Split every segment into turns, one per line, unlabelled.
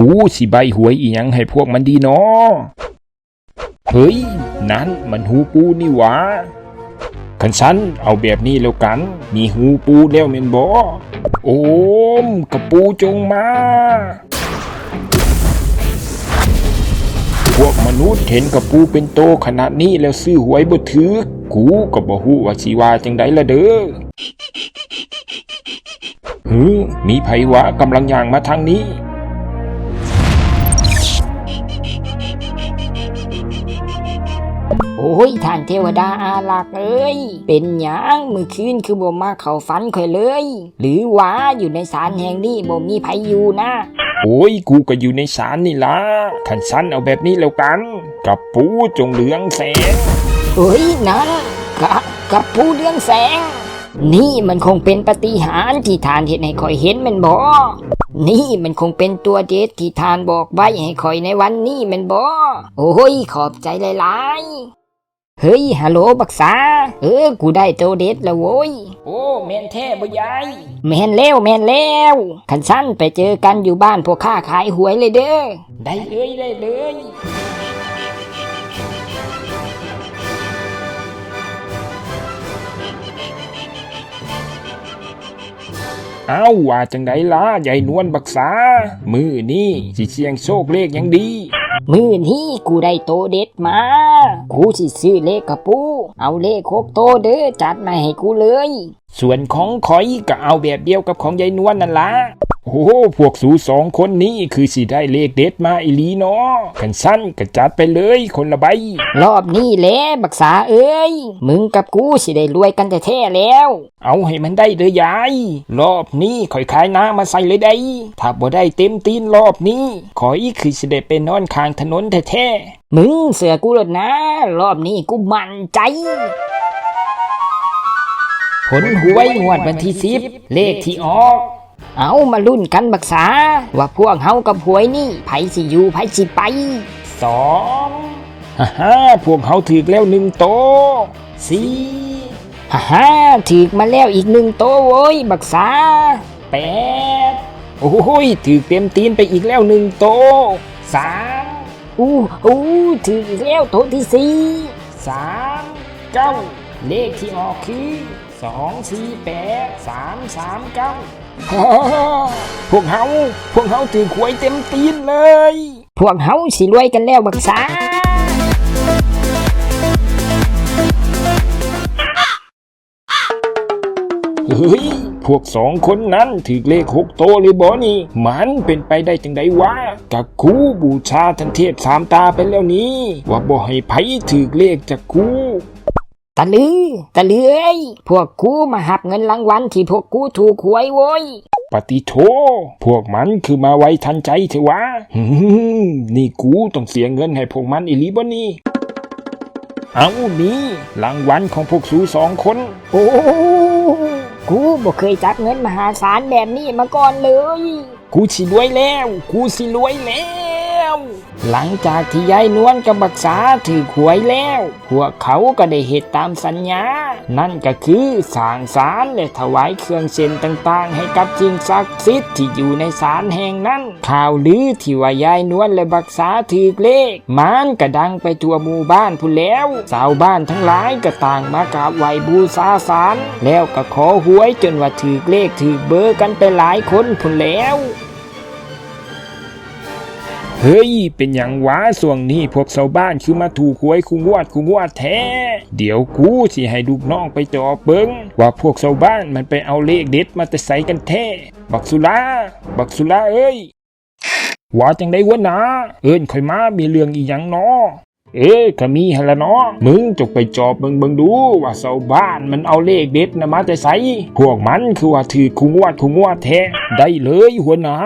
กูสิใบหวยอีหยังให้พวกมันดีเนาะเฮ้ย นั่นมันหูปูนี่หวะคันสันเอาแบบนี้แล้วกัน มีหูปูแล้วเมนบอโอมกระปูจงมา พวกมนุษย์เห็นกระปูเป็นโตขนาดนี้แล้วซื้อหวยบ่ถือกูก็บ่ฮู้ว่าสิว่าจังไดละเด้อหือมีไผวะกำลังย่างมาทางนี้
โอ้ยท่านเทวดาอาลักษ์เอ้ย เป็นหยังมือคืนคือบ่มาเข้าฝันข่อยเลย หรือว่าอยู่ในศาลแห่งนี้บ่มีไผอยู่นะ
โอ้ยกูก็อยู่ในศาลนี่ล่ะขันสันเอาแบบนี้แล้วกัน กับปูจงเหลืองแสง
เฮ้ยนั่นกะกับผู้เรื่องแสง นี่มันคงเป็นปาฏิหารย์ที่ทานเห็นให้ข่อยเห็นแมันบ่นี่มันคงเป็นตัวเด็ดที่ทานบอกไว้ให้ข่อยในวันนี้แมันบ่โอ้ยขอบใจหลายๆ เฮ้ย ฮัลโหลบักษา เออ กูได้ตัวเด็ดแล้วโว้ย
โอ้ แม่นแท้บ่ยาย
แม่นแล้วแม่นแล้วขันสั้นไปเจอกันอยู่บ้านพวกข้าขายหวยเลยเด้อ
ได้เลยได้เลยเอาว่าจังไดล่ะใหญ่นวลบักษา มือนี่สิเสียงโชคเลขยังดี
มือนี้กูได้โตเด็ดมา กูสิซื้อเลขกระปู เอาเลขหกโตเด้อจัดมาให้กูเลย
ส่วนของคอยก็เอาแบบเดียวกับของยายนวลนั่นละโอ้โหพวกสูสองคนนี้คือสิได้เลขเด็ดมาอีหลีเนาะขันสั้นก็จัดไปเลยคนละใบ
รอบนี้แหละบักษาเอ้ย มึงกับกูสิได้รวยกันแต่แท้ๆแล้ว
เอาให้มันได้เลยยาย รอบนี้ข่อยขายน้ำมาใส่เลยได้ ถ้าบ่ได้เต็มตีนรอบนี้ ขอยคือสิได้ไปนอนข้างถนนแท้
มึงเสือกูแล้วนะ รอบนี้กูมั่นใจ
ๆ ผลหวยงวดวันที่สิบเลขที่ออก
เอามาลุ้นกันบักษา ว่าพวกเฮากับหวยนี่ไผสิอยู่ไผสิไป
สองฮ่าฮ่าพวกเขาถือแล้วหนึ่งโตะสี่
ฮ่าฮ่าถึกมาแล้วอีกหนึ่งโตโว้ยบักษา
แปดโอ้ยถือเต็มตีนไปอีกแล้วหนึ่งโตะสาม
อู้อู้ถึกอีกแล้วโตที่สี่
สามเก้าเลขที่ออกคือ สองสี่แปดสามสามเก้าฮ่าพวกเขาพวกเขาถือหวยเต็มตีนเลย
พวกเฮาสิรวยกันแล้วบักษา
เฮ้ย พวกสองคนนั้นถือเลขหกโตเลยบอนี่ มันเป็นไปได้จังไดวะกับกูบูชาทันเทพสามตาไปแล้วนี้ ว่าบ่ให้ไผถือเลขจากกู
ตะลือ ตะลือเอ้ยพวกกูมาหับเงินรางวัลที่พวกกูถูกหวยโว้ย
ปฏิโทพวกมันคือมาไวทันใจเถอะวะหืมนี่กูต้องเสียเงินให้พวกมันอีหลีบ่นี่ เอานี่รางวัลของพวกสูสองคน
โอ้กูบ่เคยจับเงินมหาศาลแบบนี้มาก่อนเลย
กูสิรวยแล้ว กูสิรวยแล้ว หลังจากที่ยายนวลกับบักษาถือหวยแล้ว พวกเขาก็ได้เหตุตามสัญญา นั่นก็คือสร้างศาลและถวายเครื่องเส้นต่างๆ ให้กับสิ่งศักดิ์สิทธิ์ที่อยู่ในศาลแห่งนั้น ข่าวลือที่ว่ายายนวลและบักษาถือเลข มันก็ดังไปทั่วหมู่บ้านพูนแล้วชาวบ้านทั้งหลายก็ต่างมากราบไหวบูชาศาลแล้วก็ขอหวยจนว่าถือเลขถือเบอร์กันไปหลายคนพูนแล้ว เฮ้ย เป็นอย่างวะส่วงนี้พวกชาวบ้านคือมาถูกหวยคุงวดคุงวดแท้ เดี๋ยวกูสิให้ลูกน้องไปจอเบิงว่าพวกชาวบ้านมันไปเอาเลขเด็ดมาแต่ใส่กันแท้ บักสุลาบักสุลาเอ้ยว่าจังได้วะนะ เอิ้นข่อยมามีเรื่องอีหยังเนาะ เอ้ยก็มีหั่นละเนาะมึงจกไปจอบเบิงเบิงดู ว่าชาวบ้านมันเอาเลขเด็ดนะมาแต่ใสพวกมันคือว่าถือคุงวดคุงวดแท้ได้เลยหัวหน้า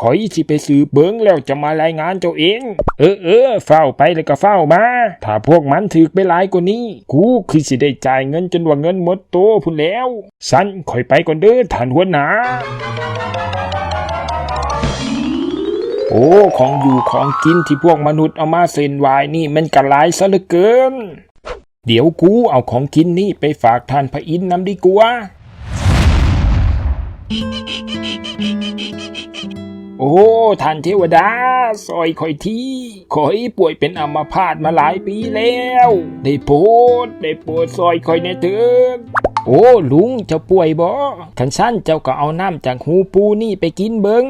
ขอยสิไปสืบเบิงแล้วจะมารายงานเจ้าเอง เออเออเฝ้าไปแล้วก็เฝ้ามา ถ้าพวกมันถือไปหลายกว่านี้ กูคือสิได้จ่ายเงินจนว่าเงินหมดโตพุ่นแล้วสันข่อยไปก่อนเด้อท่านหัวหน้า โอ้ ของอยู่ของกินที่พวกมนุษย์เอามาเส้นไหวนี่มันกระไรซะเหลือเกิน เดี๋ยวกูเอาของกินนี่ไปฝากท่านพระอินทร์นำดีกว่า โอ้ท่านเทวดาซอยคอยที่คอยป่วยเป็นอัมพาตมาหลายปีแล้ว ได้โปรดได้โปรดซอยคอยในเถิดโอ้ลุงเจ้าป่วยบ่ขันสั้นเจ้าก็เอาน้ำจากหูปูนี่ไปกินเบิง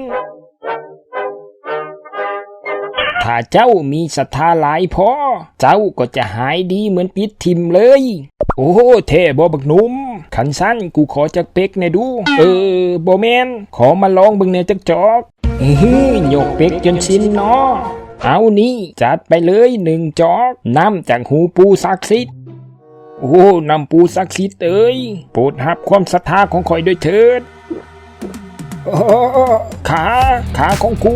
ถ้าเจ้ามีศรัทธาหลายพอ เจ้าก็จะหายดีเหมือนปิดทิมเลย โอ้เท่บ่บักหนุ่มขันสั้นกูขอจักเป็กในดู เออบ่แมนขอมาลองบิ่งในจักจอกอื้อหือยกเป็กจนสิ้นเนาะเอานี่จัดไปเลยหนึ่งจอกน้ำจากหูปูศักดิ์สิทธโอ้น้ำปูศักดิ์สิทธิ์เอ้ยโปรดรับความศรัทธาของคอยด้วยเถิด ขา ขาของกู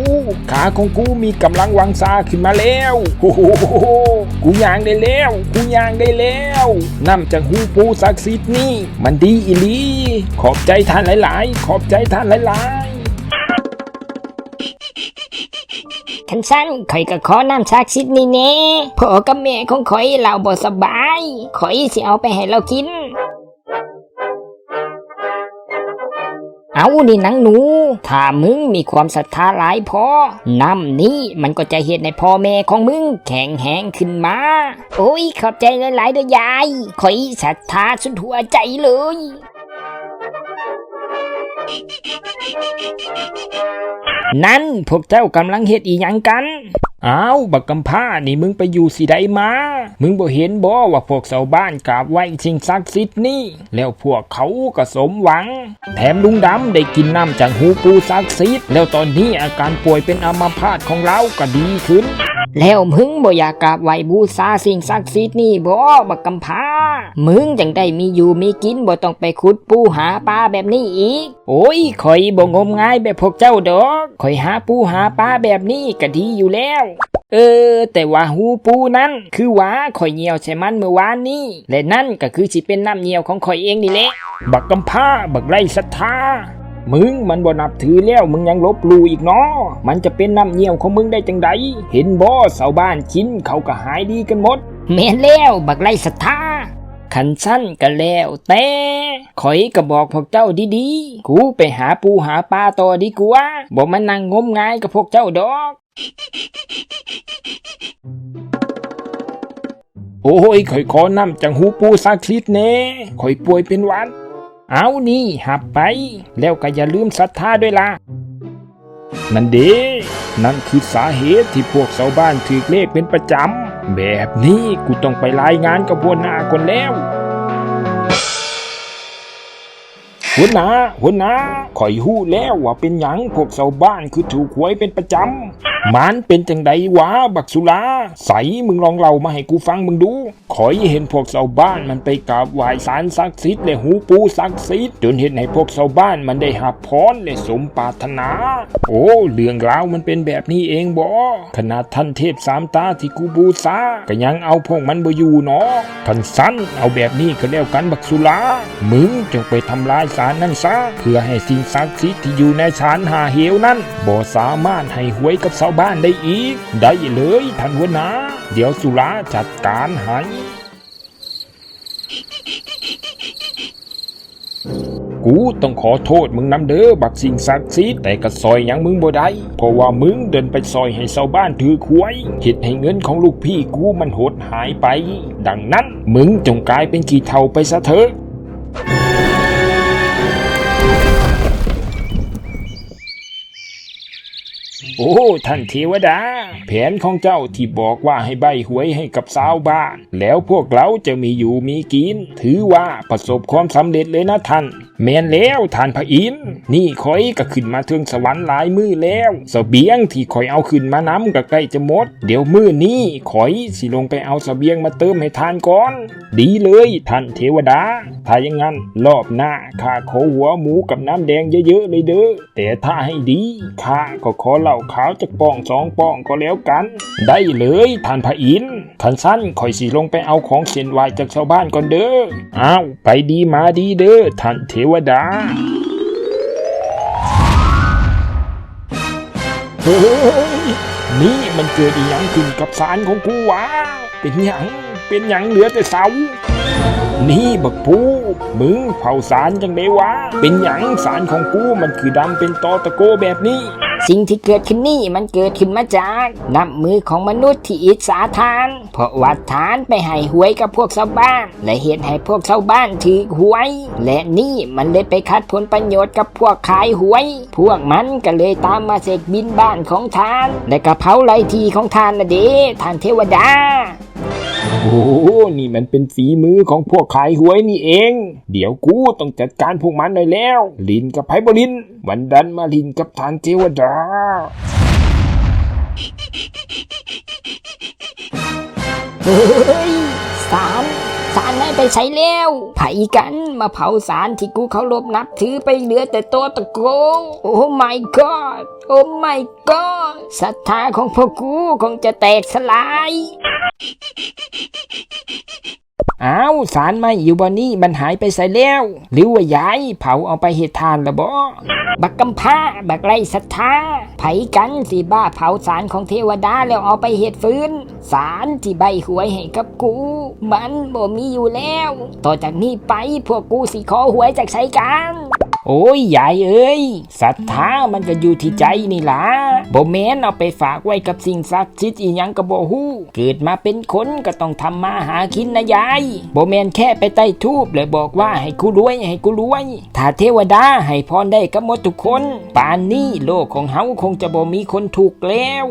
ขาของกูมีกำลังวังซาขึ้นมาแล้วโอ้โหกูย่างได้แล้ว กูย่างได้แล้วน้ำจากหูปูศักดิ์สิทธิ์นี่ มันดีอีหลี ขอบใจท่านหลาย ๆ ขอบใจท่านหลาย ๆ
คันสั้นข่อยก็ขอน้ำชักชิดนี่แน่พ่อกับแม่ของข่อยเราบ่สบาย ข่อยสิเอาไปให้เรากิน เอานี่นังหนู ถ้ามึงมีความศรัทธาหลายพอน้ำนี้มันก็จะเห็นในพ่อแม่ของมึงแข็งแหงขึ้นมา โอ้ยขอบใจหลายๆด้อยายขอยศรัทธาสุดหัวใจเลยนั่นพวกเจ้ากำลังเฮ็ดอีหยังกัน
อ้าวบักกำพ้านี่มึงไปอยู่สิใดมา มึงบ่เห็นบ่ว่าพวกชาวบ้านกราบไหว้สิ่งศักดิ์สิทธิ์นี่ แล้วพวกเขาก็สมหวัง แถมลุงดำได้กินน้ำจากหูปูศักดิ์สิทธิ์แล้วตอนนี้อาการป่วยเป็นอัมพาตของเราก็ดีขึ้น
แล้วมึงบ่อยากกราบไหวบูชาสิ่งศักดิ์สิทธิ์นี่บ่บักกำพามึงจังได้มีอยู่มีกินบ่ต้องไปขุดปูหาปลาแบบนี้อีก โอ้ยข่อยบ่งมงายแบบพวกเจ้าดอกข่อยหาปูหาปลาแบบนี้ก็ดีอยู่แล้ว เออ แต่ว่าหูปูนั้น คือว่าข่อยเหี่ยวใช่มันเมื่อวานนี้และนั่นก็คือสิเป็นน้ำเหี่ยวของข่อยเองนี่แหละ
บักกำพาบักไรศรัทธา มึงมันบ่นับถือแล้วมึงยังลบหลู่อีกเนาะมันจะเป็นน้ำเยี่ยวของมึงได้จังใดเห็นบ่ชาวบ้านกินเขาก็หายดีกันหมด
แม่นแล้วบักไล่ศรัทธาขันสั้นก็แล้วแต่ข่อยก็บอกพวกเจ้าดีๆกูไปหาปูหาปลาต่อดีกว่าบอกมานั่งงมงายกับพวกเจ้าดอก
โอ้ยข่อยขอน้ำจังหูปูสักลิดแน่ข่อยป่วยเป็นหวัด เอานี่หับไป แล้วก็อย่าลืมศรัทธาด้วยล่ะ นั่นเด้นั่นคือสาเหตุที่พวกชาวบ้านถือเลขเป็นประจำ แบบนี้กูต้องไปรายงานกับหัวหน้าคนแล้วหัวหน้าหัวหน้าข่อยหู้แล้วว่าเป็นหยังพวกชาวบ้านคือถูกหวยเป็นประจำ มันเป็นจังใดวะบักสุลาใสมึงลองเล่ามาให้กูฟังมึงดู ขอยเห็นพวกชาวบ้านมันไปกราบไหว้สารศักดิ์สิทธิ์และหูปูศักดิ์สิทธิ์จนเห็นให้พวกชาวบ้านมันได้หับพรและสมปรารถนา โอ้เรื่องราวมันเป็นแบบนี้เองบ่ขนาดท่านเทพสามตาที่กูบูชาก็ยังเอาพวกมันบ่อยู่เนาะท่านสั้นเอาแบบนี้ก็แล้วกันบักสุลามึงจงไปทำลายสารนั่นซะเพื่อให้สิ่งศักดิ์สิทธิ์ที่อยู่ในชานหาเหวนั้นบ่สามารถให้หวยกับชาวบ้านได้อีก ได้เลยท่านหัวหน้าเดี๋ยวสุราจัดการให้กูต้องขอโทษมึงนำเด้อบักสิ่งศักดิ์สิทธิ์แต่ก็ซอยยังมึงบ่ได้เพราะว่ามึงเดินไปซอยให้ชาวบ้านถือควยเห็ดให้เงินของลูกพี่กูมันหดหายไป ดังนั้นมึงจงกลายเป็นขี้เถ้าไปซะเถอะ โอ้ท่านเทวดา แผนของเจ้าที่บอกว่าให้ใบหวยให้กับสาวบ้าน แล้วพวกเราจะมีอยู่มีกิน ถือว่าประสบความสำเร็จเลยนะท่าน แมนแล้วท่านพระอินทร์นี่คอยก็ขึ้นมาถึงสวรรค์หลายมือแล้วเสบียงที่คอยเอาขึ้นมาน้ำก็ใกล้จะหมด เดี๋ยวมือนี้คอยสิลงไปเอาเสบียงมาเติมให้ทานก่อน ดีเลยท่านเทวดา ถ้าอย่างนั้นรอบหน้าข้าขอหัวหมูกับน้ำแดงเยอะๆเลยเด้อแต่ถ้าให้ดีข้าก็ขอเหล้าขาวจากป้องสองป้องก็แล้วกัน ได้เลยท่านพระอินทร์ท่านสั้นคอยสิลงไปเอาของเส้นไหวจากชาวบ้านก่อนเด้ออ้าวไปดีมาดีเด้อท่านเทวดาเฮ้ยนี่มันเกิดอีหยังขึ้นกับสารของกูวะเป็นหยังเป็นหยังเหลือแต่เสา นี่บักปูมึงเผาสารจังไดวะ เป็นหยังสารของกูมันคือดำเป็นตอตะโกแบบนี้ สิ่
งที่เกิดขึ้นนี่มันเกิดขึ้นมาจากน้ำมือของมนุษย์ที่อิจฉาทาน เพราะว่าทานไปให้หวยกับพวกชาวบ้าน และเหตุให้พวกชาวบ้านถือหวย และนี่มันเลยไปคัดผลประโยชน์กับพวกขายหวย พวกมันก็เลยตามมาเสกบินบ้านของทาน และกระเผาไรทีของทานนะเด้ท่านเทวดา
โอ้นี่มันเป็นฝีมือของพวกขายหวยนี่เอง เดี๋ยวกูต้องจัดการพวกมันหน่อยแล้ว ลินกับไพบลิน วันดันมาลินกับทานเทวดา
เฮ้ยสารสารให้ไปใช้แล้วไผกันมาเผาสารที่กูเคารพนับถือไปเหลือแต่ตัวตะโก โอ้ my god โอ้ my god ศรัทธาของพวกกูคงจะแตกสลาย อ้าวสารไม่อยู่บนนี้มันหายไปใส่แล้ว หรือว่ายายเผาเอาไปเหตุทานละบ่บักกำพร้าบักไรศรัทธาไผกันสิบ้าเผาสารของเทวดาแล้วเอาไปเหตุฟื้น สารที่ใบหวยให้กับกู มันบ่มีอยู่แล้ว ต่อจากนี้ไปพวกกูสิขอหวยจากใช้กัน โอ้ยยายเอ้ยศรัทธามันก็อยู่ที่ใจนี่ล่ะบ่แม่นเอาไปฝากไว้กับสิ่งศักดิ์สิทธิ์อีหยังก็บ่ฮู้ เกิดมาเป็นคนก็ต้องทำมาหากินนะยายบ่แม่นแค่ไปใต้ทูบแล้วบอกว่าให้กูรวยให้กูรวย ถ้าเทวดาให้พรได้กับหมดทุกคน ป่านนี้โลกของเฮาคงจะบ่มีคนถูกแล้ว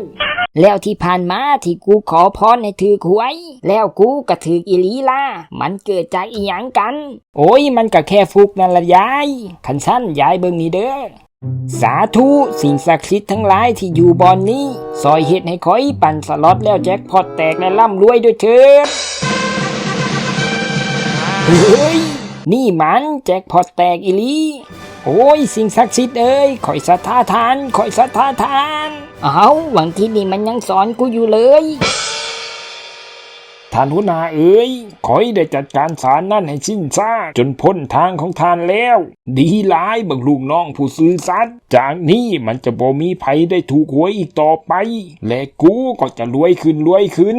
แล้วที่ผ่านมาที่กูขอพรให้ถือหวย แล้วกูก็ถืออีลีล่ะมันเกิดจากอีหยังกัน โอ้ยมันก็แค่ฟุกนั่นละยายขันสั้นยายเบิ่งนี่เด้อสาธุสิ่งศักดิ์สิทธิ์ทั้งหลายที่อยู่บอนนี้ ซอยเฮ็ดให้คอยปั่นสล็อตแล้วแจ็คพอตแตกและร่ำรวยด้วยเถิดเฮ้ยนี่มันแจ็คพอตแตกอีลี โอ้ยสิ่งศักดิ์สิทธิ์เอ้ยคอยศรัทธาทานคอยศรัทธาทานเอาหวังที่นี่มันยังสอนกูอยู่เลย
ท่านหัวหน้าเอ๋ยขอยได้จัดการสารนั่นให้สิ้นซากจนพ้นทางของท่านแล้ว ดีหลายบักลูกน้องผู้ซื่อสัตย์จากนี้มันจะบ่มีภัยได้ถูกหวยอีกต่อไป และกูก็จะรวยขึ้นรวยขึ้น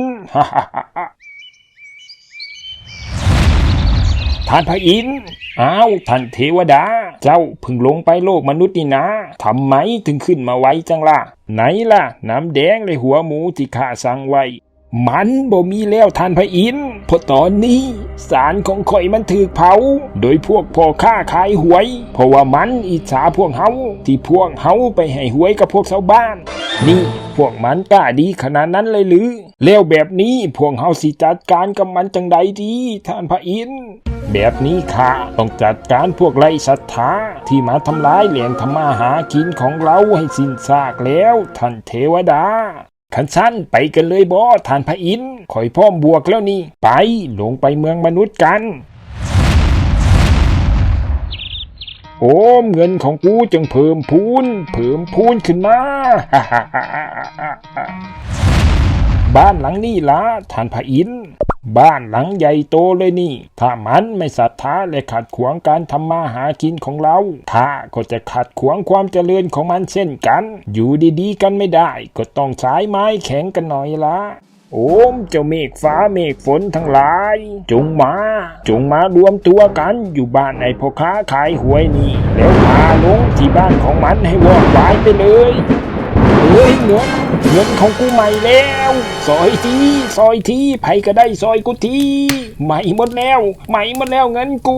ท่านพระอินทร์อ้าวท่านเทวดา เจ้าพิ่งลงไปโลกมนุษย์นี่นะทำไมถึงขึ้นมาไวจังล่ะ ไหนล่ะ น้ำแดงเลยหัวหมูที่ข้าสั่งไว้ มันบ่มีแล้วท่านพระอินทร์เพราะตอนนี้สารของข่อยมันถูกเผา โดยพวกพ่อค้าขายหวย เพราะว่ามันอิจฉาพวกเฮาที่พวกเฮาไปให้หวยกับพวกชาวบ้าน นี่พวกมันกล้าดีขนาดนั้นเลยหรือแล้วแบบนี้พวกเฮาสิจัดการกับมันจังใดดีท่านพระอินทร์ แบบนี้ข้าต้องจัดการพวกไร้ศรัทธาที่มาทำลายแหล่งทำมาหากินของเราให้สิ้นซากแล้ว ท่านเทวดาขันสั้นไปกันเลยบอท่านพระอินทร์คอยพร้อมบวกแล้วนี่ ไปลงไปเมืองมนุษย์กัน โอ้มเงินของกูจึงเพิ่มพูนเพิ่มพูนขึ้นมา บ้านหลังนี้ละท่านพระอินทร์บ้านหลังใหญ่โตเลยนี่ ถ้ามันไม่ศรัทธาและขัดขวางการทำมาหากินของเราข้าก็จะขัดขวางความเจริญของมันเช่นกัน อยู่ดีๆ กันไม่ได้ ก็ต้องสายไม้แข็งกันหน่อยละโอมเจ้าเมฆฟ้าเมฆฝนทั้งหลาย จงมา จงมารวมตัวกันอยู่บ้านไอ้พ่อค้าขายหวยนี่ แล้วพาลงที่บ้านของมันให้วอดวายไปเลย ฮ้ยเงินเงินของกูใหม่แล้วซอยทีซอยทีไผก็ได้ซอยกูทีใหม่หมดแล้วใหม่หมดแล้วเงินกู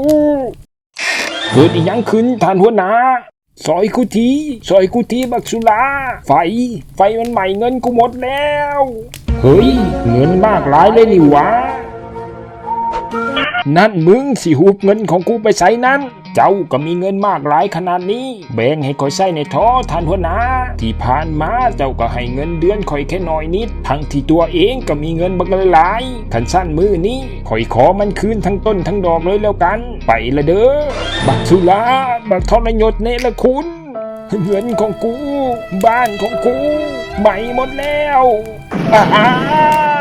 เกิดอีหยังขึ้นทานหัวหน้าซอยกูทีซอยกูทีบักสุลาไฟ ไฟมันใหม่เงินกูหมดแล้ว เฮ้ย เงินมากหลายเลยนี่หวะ นั่นมึงสิหูบเงินของกูไปใส่นั้น เจ้าก็มีเงินมากหลายขนาดนี้ แบ่งให้คอยใส่ในท้อท่านหัวหน้าที่ผ่านมาเจ้าก็ให้เงินเดือนคอยแค่น้อยนิด ทั้งที่ตัวเองก็มีเงินบักหลายขันสั้นมือนี้คอยขอมันคืนทั้งต้นทั้งดอกเลยแล้วกัน ไปละเด้อบักสุลาบักทรยศเนรคุณเงินของกู บ้านของกูใหม่หมดแล้วอ้า